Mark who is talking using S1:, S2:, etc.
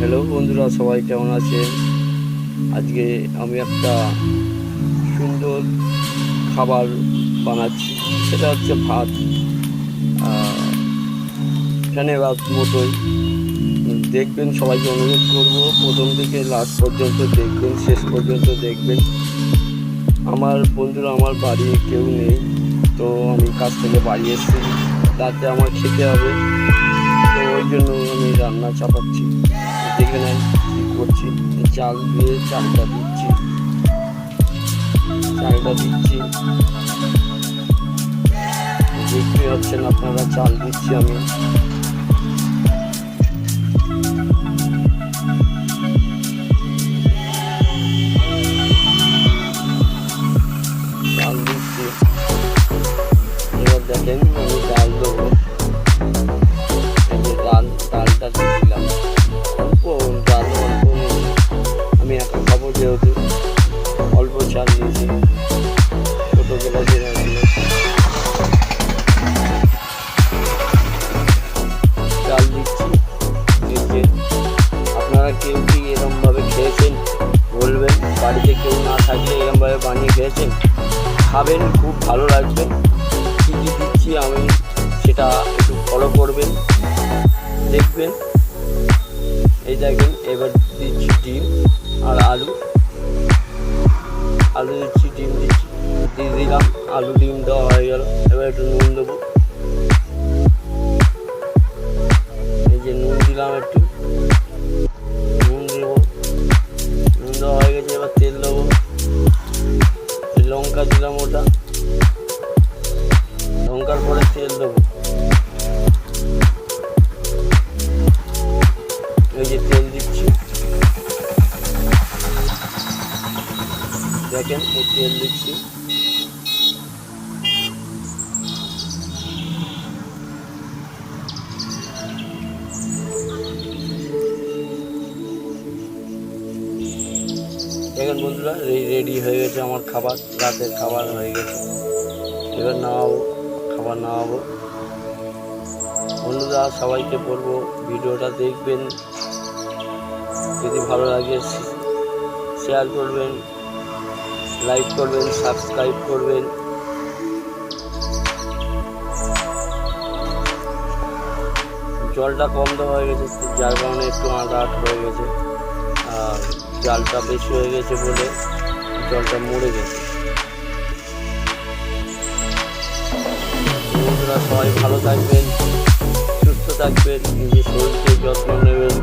S1: Hello বন্ধুরা, সবাই কেমন আছেন? আজকে আমি একটা সুন্দর খাবার বানাচ্ছি। সেটা হচ্ছে ভাত। ফ্যানে ভাত মতোই দেখবেন, সবাইকে অনুরোধ করব, প্রথম থেকে লাস্ট পর্যন্ত দেখবেন, শেষ পর্যন্ত দেখবেন। আমার বন্ধুরা, আমার বাড়ি কেউ নেই, তো আমি কাজ থেকে বাড়ি এসেছি। তাতে আমার খেতে হবে, তো ওই জন্য আমি রান্না চাপাচ্ছি। কী করছি চাল দিয়ে চালটা দিচ্ছি। চালটা দিচ্ছি। দেখতে পাচ্ছেন আপনারা চাল দিচ্ছি আমি। কেউ না থাকলে এরমভাবে বানিয়ে খেয়েছেন খাবেন, খুব ভালো লাগবে। কী কী দিচ্ছি আমি, সেটা একটু ফলো করবেন, দেখবেন। এই দেখেন, এবার দিচ্ছি ডিম আর আলু। আলু দিচ্ছি, ডিম দিচ্ছি। দিয়ে দিলাম, আলু, ডিম দেওয়া হয়ে গেল। এবার একটু নুন দেবো। দেখেন তেল দিচ্ছি দেখেন বন্ধুরা রেডি হয়ে গেছে আমার খাবার, রাতের খাবার হয়ে গেছে। এবার নামাবো, খাবার নামাবো। বন্ধুরা, সবাইকে বলব, ভিডিওটা দেখবেন। যদি ভালো লাগে শেয়ার করবেন। লাইক করবেন সাবস্ক্রাইব করবেন। জলটা কম দেওয়া হয়ে গেছে, যার কারণে একটু আঁটা আট হয়ে গেছে। আর জালটা বেশি হয়ে গেছে বলে জলটা মরে গেছে। বন্ধুরা, সবাই ভালো থাকবেন, সুস্থ থাকবেন, নিজের শরীরকে যত্ন নেবেন।